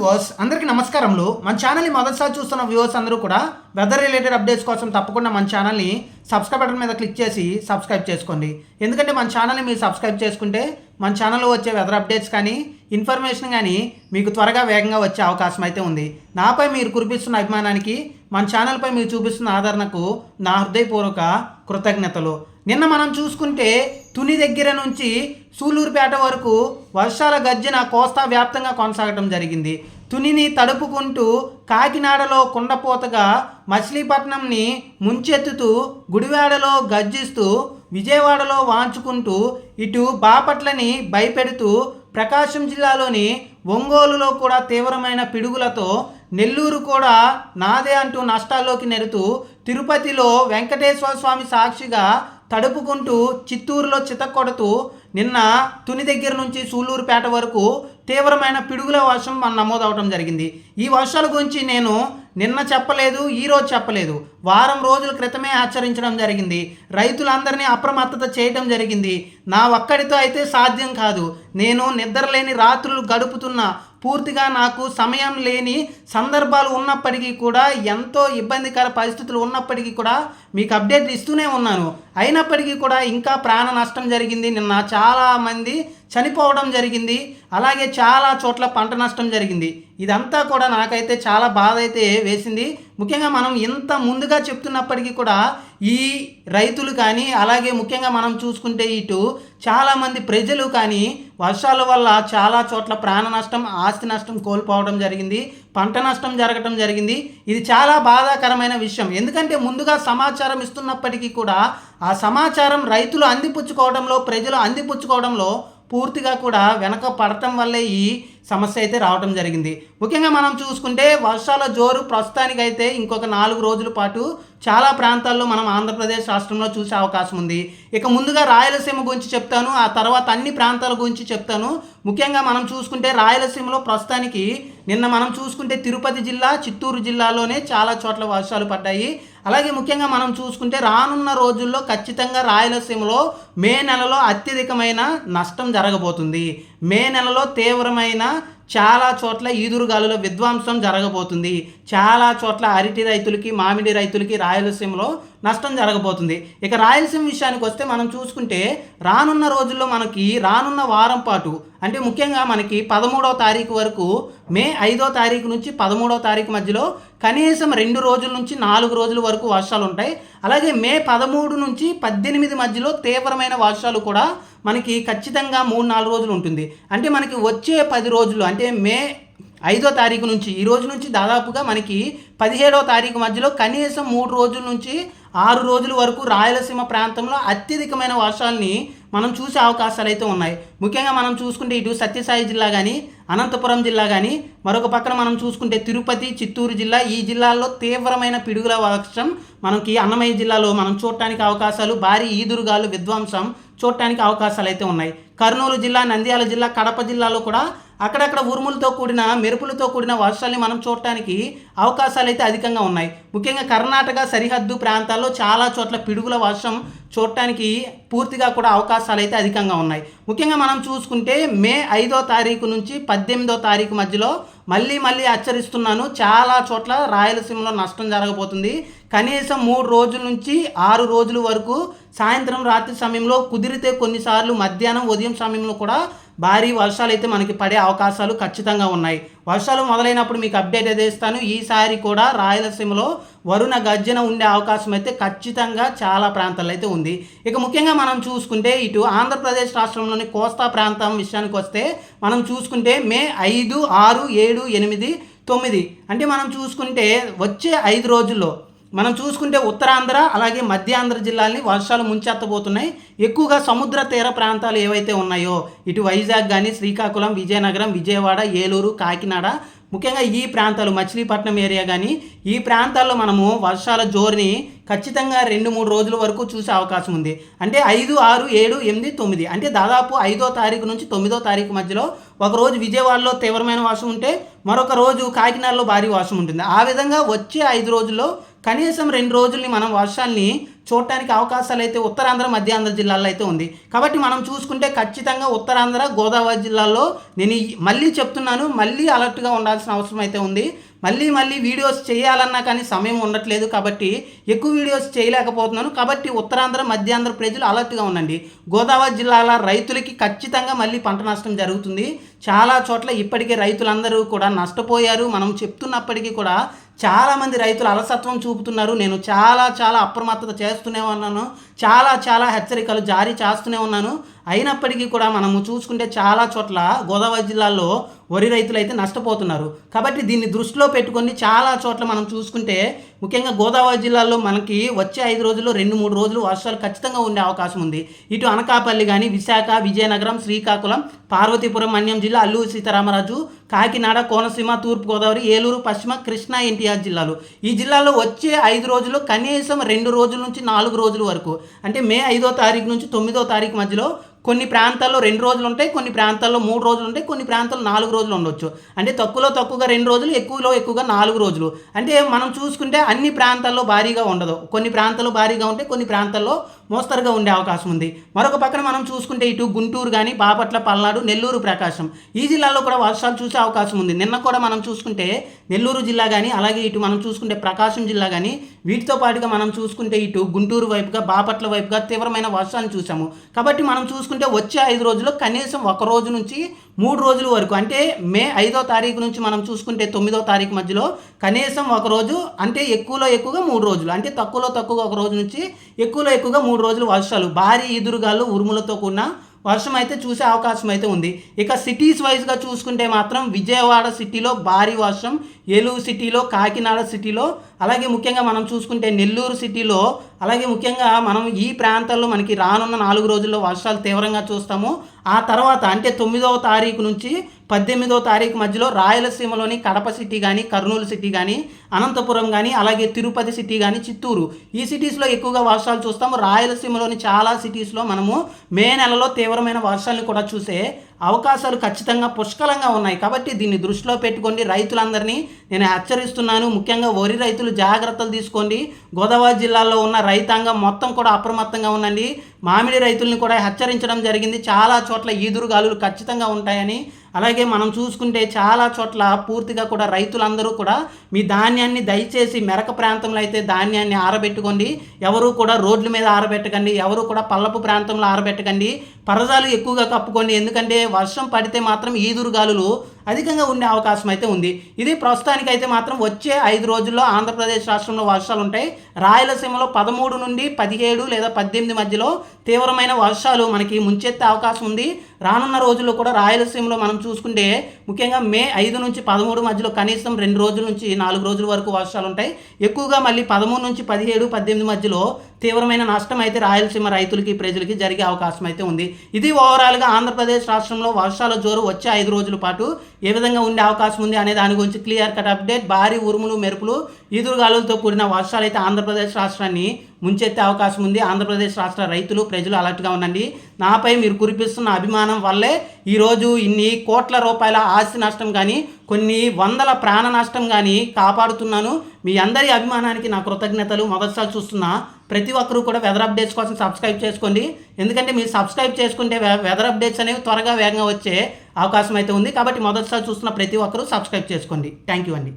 Viewers అందరికీ నమస్కారములు. మన ఛానల్ని మొదటిసారి చూస్తున్న వ్యూవర్స్ అందరూ కూడా వెదర్ రిలేటెడ్ అప్డేట్స్ కోసం తప్పకుండా మన ఛానల్ని సబ్స్క్రైబ్ బటన్ మీద క్లిక్ చేసి సబ్స్క్రైబ్ చేసుకోండి. ఎందుకంటే మన ఛానల్ని మీరు సబ్స్క్రైబ్ చేసుకుంటే మన ఛానల్లో వచ్చే వెదర్ అప్డేట్స్ కానీ ఇన్ఫర్మేషన్ కానీ మీకు త్వరగా వేగంగా వచ్చే అవకాశం అయితే ఉంది. నాపై మీరు కురిపిస్తున్న అభిమానానికి మన ఛానల్పై మీరు చూపిస్తున్న ఆదరణకు నా హృదయపూర్వక కృతజ్ఞతలు. నిన్న మనం చూసుకుంటే తుని దగ్గర నుంచి సూలూరుపేట వరకు వర్షాల గర్జన కోస్తా వ్యాప్తంగా కొనసాగడం జరిగింది. తునిని తడుపుకుంటూ కాకినాడలో కుండపోతగా మచిలీపట్నంని ముంచెత్తుతూ గుడివాడలో గర్జిస్తూ విజయవాడలో వాంచుకుంటూ ఇటు బాపట్లని భయపెడుతూ ప్రకాశం జిల్లాలోని ఒంగోలులో కూడా తీవ్రమైన పిడుగులతో నెల్లూరు కూడా నాదే అంటూ నష్టాల్లోకి నెడుతూ తిరుపతిలో వెంకటేశ్వర స్వామి సాక్షిగా తడుపుకుంటూ చిత్తూరులో చితక్కొడుతూ నిన్న తుని దగ్గర నుంచి సూళ్ళూరుపేట వరకు తీవ్రమైన పిడుగుల వర్షం మన నమోదవటం జరిగింది. ఈ వర్షాల గురించి నేను నిన్న చెప్పలేదు ఈరోజు చెప్పలేదు. వారం రోజుల క్రితమే ఆచరించడం జరిగింది. రైతులందరినీ అప్రమత్తత చేయడం జరిగింది. నా ఒక్కడితో అయితే సాధ్యం కాదు. నేను నిద్రలేని రాత్రులు గడుపుతున్న పూర్తిగా నాకు సమయం లేని సందర్భాలు ఉన్నప్పటికీ కూడా ఎంతో ఇబ్బందికర పరిస్థితులు ఉన్నప్పటికీ కూడా మీకు అప్డేట్ ఇస్తూనే ఉన్నాను. అయినప్పటికీ కూడా ఇంకా ప్రాణ నష్టం జరిగింది. నిన్న చాలామంది చనిపోవడం జరిగింది అలాగే చాలా చోట్ల పంట నష్టం జరిగింది. ఇదంతా కూడా నాకైతే చాలా బాధ అయితే వేసింది. ముఖ్యంగా మనం ఇంత ముందుగా చెప్తున్నప్పటికీ కూడా ఈ రైతులు కానీ అలాగే ముఖ్యంగా మనం చూసుకుంటే ఇటు చాలామంది ప్రజలు కానీ వర్షాల వల్ల చాలా చోట్ల ప్రాణ నష్టం ఆస్తి నష్టం కోల్పోవడం జరిగింది పంట నష్టం జరగటం జరిగింది. ఇది చాలా బాధాకరమైన విషయం. ఎందుకంటే ముందుగా సమాచారం ఇస్తున్నప్పటికీ కూడా ఆ సమాచారం రైతులు అందిపుచ్చుకోవడంలో ప్రజలు అందిపుచ్చుకోవడంలో పూర్తిగా కూడా వెనక పడటం వల్లే ఈ సమస్య అయితే రావడం జరిగింది. ముఖ్యంగా మనం చూసుకుంటే వర్షాల జోరు ప్రస్తుతానికైతే ఇంకొక నాలుగు రోజుల పాటు చాలా ప్రాంతాల్లో మనం ఆంధ్రప్రదేశ్ రాష్ట్రంలో చూసే అవకాశం ఉంది. ఇక ముందుగా రాయలసీమ గురించి చెప్తాను. ఆ తర్వాత అన్ని ప్రాంతాల గురించి చెప్తాను. ముఖ్యంగా మనం చూసుకుంటే రాయలసీమలో ప్రస్తుతానికి నిన్న మనం చూసుకుంటే తిరుపతి జిల్లా చిత్తూరు జిల్లాలోనే చాలా చోట్ల వర్షాలు పడ్డాయి. అలాగే ముఖ్యంగా మనం చూసుకుంటే రానున్న రోజుల్లో ఖచ్చితంగా రాయలసీమలో మే నెలలో అత్యధికమైన నష్టం జరగబోతుంది. మే నెలలో తీవ్రమైన చాలా చోట్ల ఈదురుగాలుల విధ్వంసం జరగబోతుంది. చాలా చోట్ల అరటి రైతులకి మామిడి రైతులకి రాయలసీమలో నష్టం జరగబోతుంది. ఇక రాయలసీమ విషయానికి వస్తే మనం చూసుకుంటే రానున్న రోజుల్లో మనకి రానున్న వారం పాటు అంటే ముఖ్యంగా మనకి పదమూడవ తారీఖు వరకు మే ఐదో తారీఖు నుంచి పదమూడవ తారీఖు మధ్యలో కనీసం రెండు రోజుల నుంచి నాలుగు రోజుల వరకు వర్షాలు ఉంటాయి. అలాగే మే పదమూడు నుంచి పద్దెనిమిది మధ్యలో తీవ్రమైన వర్షాలు కూడా మనకి ఖచ్చితంగా మూడు నాలుగు రోజులు ఉంటుంది. అంటే మనకి వచ్చే పది రోజులు అంటే మే ఐదో తారీఖు నుంచి ఈ రోజు నుంచి దాదాపుగా మనకి పదిహేడో తారీఖు మధ్యలో కనీసం మూడు రోజుల నుంచి ఆరు రోజుల వరకు రాయలసీమ ప్రాంతంలో అత్యధికమైన వర్షాలని మనం చూసే అవకాశాలు అయితే ఉన్నాయి. ముఖ్యంగా మనం చూసుకుంటే ఇటు సత్యసాయి జిల్లా కానీ అనంతపురం జిల్లా కానీ మరొక పక్కన మనం చూసుకుంటే తిరుపతి చిత్తూరు జిల్లా ఈ జిల్లాల్లో తీవ్రమైన పిడుగుల వర్షం మనకి అన్నమయ్య జిల్లాలో మనం చూడటానికి అవకాశాలు భారీ ఈదురుగాలు విధ్వంసం చూడటానికి అవకాశాలు అయితే ఉన్నాయి. కర్నూలు జిల్లా నంద్యాల జిల్లా కడప జిల్లాలో కూడా అక్కడక్కడ ఉరుములతో కూడిన మెరుపులతో కూడిన వర్షాల్ని మనం చూడటానికి అవకాశాలు అయితే అధికంగా ఉన్నాయి. ముఖ్యంగా కర్ణాటక సరిహద్దు ప్రాంతాల్లో చాలా చోట్ల పిడుగుల వర్షం చూడటానికి పూర్తిగా కూడా అవకాశాలు అయితే అధికంగా ఉన్నాయి. ముఖ్యంగా మనం చూసుకుంటే మే ఐదో తారీఖు నుంచి పద్దెనిమిదో తారీఖు మధ్యలో మళ్ళీ మళ్ళీ హెచ్చరిస్తున్నాను. చాలా చోట్ల రాయలసీమలో నష్టం జరగబోతుంది. కనీసం మూడు రోజుల నుంచి ఆరు రోజుల వరకు సాయంత్రం రాత్రి సమయంలో కుదిరితే కొన్నిసార్లు మధ్యాహ్నం ఉదయం సమయంలో కూడా భారీ వర్షాలు అయితే మనకి పడే అవకాశాలు ఖచ్చితంగా ఉన్నాయి. వర్షాలు మొదలైనప్పుడు మీకు అప్డేట్ అయితే ఇస్తాను ఈసారి కూడా రాయలసీమలో వరుణ గర్జన ఉండే అవకాశం అయితే ఖచ్చితంగా చాలా ప్రాంతాల్లో అయితే ఉంది. ఇక ముఖ్యంగా మనం చూసుకుంటే ఇటు ఆంధ్రప్రదేశ్ రాష్ట్రంలోని కోస్తా ప్రాంతం విషయానికి వస్తే మనం చూసుకుంటే మే ఐదు ఆరు ఏడు ఎనిమిది తొమ్మిది. అంటే మనం చూసుకుంటే వచ్చే ఐదు రోజుల్లో మనం చూసుకుంటే ఉత్తరాంధ్ర అలాగే మధ్యాంధ్ర జిల్లాల్ని వర్షాలు ముంచెత్తబోతున్నాయి. ఎక్కువగా సముద్ర తీర ప్రాంతాలు ఏవైతే ఉన్నాయో ఇటు వైజాగ్ కానీ శ్రీకాకుళం విజయనగరం విజయవాడ ఏలూరు కాకినాడ ముఖ్యంగా ఈ ప్రాంతాలు మచిలీపట్నం ఏరియా కానీ ఈ ప్రాంతాల్లో మనము వర్షాల జోరుని ఖచ్చితంగా రెండు మూడు రోజుల వరకు చూసే అవకాశం ఉంది. అంటే ఐదు ఆరు ఏడు ఎనిమిది తొమ్మిది. అంటే దాదాపు ఐదో తారీఖు నుంచి తొమ్మిదో తారీఖు మధ్యలో ఒక రోజు విజయవాడలో తీవ్రమైన వర్షం ఉంటే మరొక రోజు కాకినాడలో భారీ వర్షం ఉంటుంది. ఆ విధంగా వచ్చే ఐదు రోజుల్లో కనీసం రెండు రోజుల్ని మనం వర్షాల్ని చూడటానికి అవకాశాలు అయితే ఉత్తరాంధ్ర మధ్యాంధ్ర జిల్లాల్లో అయితే ఉంది. కాబట్టి మనం చూసుకుంటే ఖచ్చితంగా ఉత్తరాంధ్ర గోదావరి జిల్లాలో నేను మళ్ళీ చెప్తున్నాను మళ్ళీ అలర్ట్గా ఉండాల్సిన అవసరం అయితే ఉంది. మళ్ళీ మళ్ళీ వీడియోస్ చేయాలన్నా కానీ సమయం ఉండట్లేదు కాబట్టి ఎక్కువ వీడియోస్ చేయలేకపోతున్నాను. కాబట్టి ఉత్తరాంధ్ర మధ్యాంధ్ర ప్రజలు అలర్ట్గా ఉండండి. గోదావరి జిల్లాల రైతులకి ఖచ్చితంగా మళ్ళీ పంట నష్టం జరుగుతుంది. చాలా చోట్ల ఇప్పటికే రైతులందరూ కూడా నష్టపోయారు. మనం చెప్తున్నప్పటికీ కూడా చాలామంది రైతులు అలసత్వం చూపుతున్నారు. నేను చాలా చాలా అప్రమత్తత చేస్తూనే ఉన్నాను. చాలా చాలా హెచ్చరికలు జారీ చేస్తూనే ఉన్నాను. అయినప్పటికీ కూడా మనము చూసుకుంటే చాలా చోట్ల గోదావరి జిల్లాలో వరి రైతులు అయితే నష్టపోతున్నారు. కాబట్టి దీన్ని దృష్టిలో పెట్టుకొని చాలా చోట్ల మనం చూసుకుంటే ముఖ్యంగా గోదావరి జిల్లాలో మనకి వచ్చే ఐదు రోజుల్లో రెండు మూడు రోజులు వర్షాలు ఖచ్చితంగా ఉండే అవకాశం ఉంది. ఇటు అనకాపల్లి కానీ విశాఖ విజయనగరం శ్రీకాకుళం పార్వతీపురం మన్యం జిల్లా అల్లూరు సీతారామరాజు కాకినాడ కోనసీమ తూర్పుగోదావరి ఏలూరు పశ్చిమ కృష్ణా ఎన్టీఆర్ జిల్లాలు. ఈ జిల్లాలో వచ్చే ఐదు రోజులు కనీసం రెండు రోజుల నుంచి నాలుగు రోజుల వరకు అంటే మే ఐదో తారీఖు నుంచి తొమ్మిదో తారీఖు మధ్యలో కొన్ని ప్రాంతాల్లో రెండు రోజులు ఉంటాయి కొన్ని ప్రాంతాల్లో మూడు రోజులు ఉంటాయి కొన్ని ప్రాంతాల్లో నాలుగు రోజులు ఉండొచ్చు. అంటే తక్కువలో తక్కువగా రెండు రోజులు ఎక్కువలో ఎక్కువగా నాలుగు రోజులు. అంటే మనం చూసుకుంటే అన్ని ప్రాంతాల్లో భారీగా ఉండదు. కొన్ని ప్రాంతాల్లో భారీగా ఉంటే కొన్ని ప్రాంతాల్లో మోస్తరుగా ఉండే అవకాశం ఉంది. మరొక పక్కన మనం చూసుకుంటే ఇటు గుంటూరు కానీ బాపట్ల పల్నాడు నెల్లూరు ప్రకాశం. ఈ జిల్లాలో కూడా వర్షాలు చూసే అవకాశం ఉంది. నిన్న కూడా మనం చూసుకుంటే నెల్లూరు జిల్లా కానీ అలాగే ఇటు మనం చూసుకుంటే ప్రకాశం జిల్లా కానీ వీటితో పాటుగా మనం చూసుకుంటే ఇటు గుంటూరు వైపుగా బాపట్ల వైపుగా తీవ్రమైన వర్షాలను చూసాము. కాబట్టి మనం చూసుకుంటే చూసుకుంటే వచ్చే ఐదు రోజుల్లో కనీసం ఒక రోజు నుంచి మూడు రోజుల వరకు అంటే మే ఐదో తారీఖు నుంచి మనం చూసుకుంటే తొమ్మిదో తారీఖు మధ్యలో కనీసం ఒక రోజు అంటే ఎక్కువలో ఎక్కువగా మూడు రోజులు అంటే తక్కువలో తక్కువగా ఒక రోజు నుంచి ఎక్కువలో ఎక్కువగా మూడు రోజులు వర్షాలు భారీ ఎదురుగాలు ఉరుములతో కూడిన వర్షం అయితే చూసే అవకాశం అయితే ఉంది. ఇక సిటీస్ వైజ్గా చూసుకుంటే మాత్రం విజయవాడ సిటీలో భారీ వర్షం ఏలూరు సిటీలో కాకినాడ సిటీలో అలాగే ముఖ్యంగా మనం చూసుకుంటే నెల్లూరు సిటీలో అలాగే ముఖ్యంగా మనం ఈ ప్రాంతాల్లో మనకి రానున్న నాలుగు రోజుల్లో వర్షాలు తీవ్రంగా చూస్తాము. ఆ తర్వాత అంటే తొమ్మిదవ తారీఖు నుంచి పద్దెనిమిదవ తారీఖు మధ్యలో రాయలసీమలోని కడప సిటీ కానీ కర్నూలు సిటీ కానీ అనంతపురం కానీ అలాగే తిరుపతి సిటీ కానీ చిత్తూరు ఈ సిటీస్లో ఎక్కువగా వర్షాలు చూస్తాము. రాయలసీమలోని చాలా సిటీస్లో మనము మే నెలలో తీవ్రమైన వర్షాలను కూడా చూసే అవకాశాలు ఖచ్చితంగా పుష్కలంగా ఉన్నాయి. కాబట్టి దీన్ని దృష్టిలో పెట్టుకోండి. రైతులందరినీ నేను హెచ్చరిస్తున్నాను. ముఖ్యంగా వరి రైతులు జాగ్రత్తలు తీసుకోండి. గోదావరి జిల్లాలో ఉన్న రైతాంగం మొత్తం కూడా అప్రమత్తంగా ఉండండి. మామిడి రైతుల్ని కూడా హెచ్చరించడం జరిగింది. చాలా చోట్ల ఈదురుగాలులు ఖచ్చితంగా ఉంటాయని అలాగే మనం చూసుకుంటే చాలా చోట్ల పూర్తిగా కూడా రైతులందరూ కూడా మీ ధాన్యాన్ని దయచేసి మెరక ప్రాంతంలో అయితే ధాన్యాన్ని ఆరబెట్టుకోండి. ఎవరు కూడా రోడ్ల మీద ఆరబెట్టకండి. ఎవరు కూడా పల్లపు ప్రాంతంలో ఆరబెట్టకండి. పరదాలు ఎక్కువగా కప్పుకోండి. ఎందుకంటే వర్షం పడితే మాత్రం ఈదురుగాలులు అధికంగా ఉండే అవకాశం అయితే ఉంది. ఇది ప్రస్తుతానికైతే మాత్రం వచ్చే ఐదు రోజుల్లో ఆంధ్రప్రదేశ్ రాష్ట్రంలో వర్షాలు ఉంటాయి. రాయలసీమలో పదమూడు నుండి పదిహేడు లేదా పద్దెనిమిది మధ్యలో తీవ్రమైన వర్షాలు మనకి ముంచెత్తే అవకాశం ఉంది. రానున్న రోజుల్లో కూడా రాయలసీమలో మనం చూసుకుంటే ముఖ్యంగా మే ఐదు నుంచి పదమూడు మధ్యలో కనీసం రెండు రోజుల నుంచి నాలుగు రోజుల వరకు వర్షాలు ఉంటాయి. ఎక్కువగా మళ్ళీ పదమూడు నుంచి పదిహేడు పద్దెనిమిది మధ్యలో తీవ్రమైన నష్టం అయితే రాయలసీమ రైతులకి ప్రజలకి జరిగే అవకాశం అయితే ఉంది. ఇది ఓవరాల్గా ఆంధ్రప్రదేశ్ రాష్ట్రంలో వర్షాల జోరు వచ్చే ఐదు రోజుల పాటు ఏ విధంగా ఉండే అవకాశం ఉంది అనే దాని గురించి క్లియర్ కట్ అప్డేట్ భారీ ఉరుములు మెరుపులు ఈదురుగాలులతో కూడిన వర్షాలు అయితే ఆంధ్రప్రదేశ్ రాష్ట్రాన్ని ముంచెత్తే అవకాశం ఉంది. ఆంధ్రప్రదేశ్ రాష్ట్ర రైతులు ప్రజలు అలర్ట్గా ఉండండి. నాపై మీరు కురిపిస్తున్న అభిమానం వల్లే ఈరోజు ఇన్ని కోట్ల రూపాయల ఆస్తి నష్టం కానీ కొన్ని వందల ప్రాణ నష్టం కానీ కాపాడుతున్నాను. మీ అందరి అభిమానానికి నా కృతజ్ఞతలు. మొదటిసారి చూస్తున్నా ప్రతి ఒక్కరూ కూడా వెదర్ అప్డేట్స్ కోసం సబ్స్క్రైబ్ చేసుకోండి. ఎందుకంటే మీరు సబ్స్క్రైబ్ చేసుకుంటే వెదర్ అప్డేట్స్ అనేవి త్వరగా వేగంగా వచ్చే అవకాశం అయితే ఉంది. కాబట్టి మొదటిసారి చూస్తున్న ప్రతి ఒక్కరూ సబ్స్క్రైబ్ చేసుకోండి. థ్యాంక్ యూ అండి.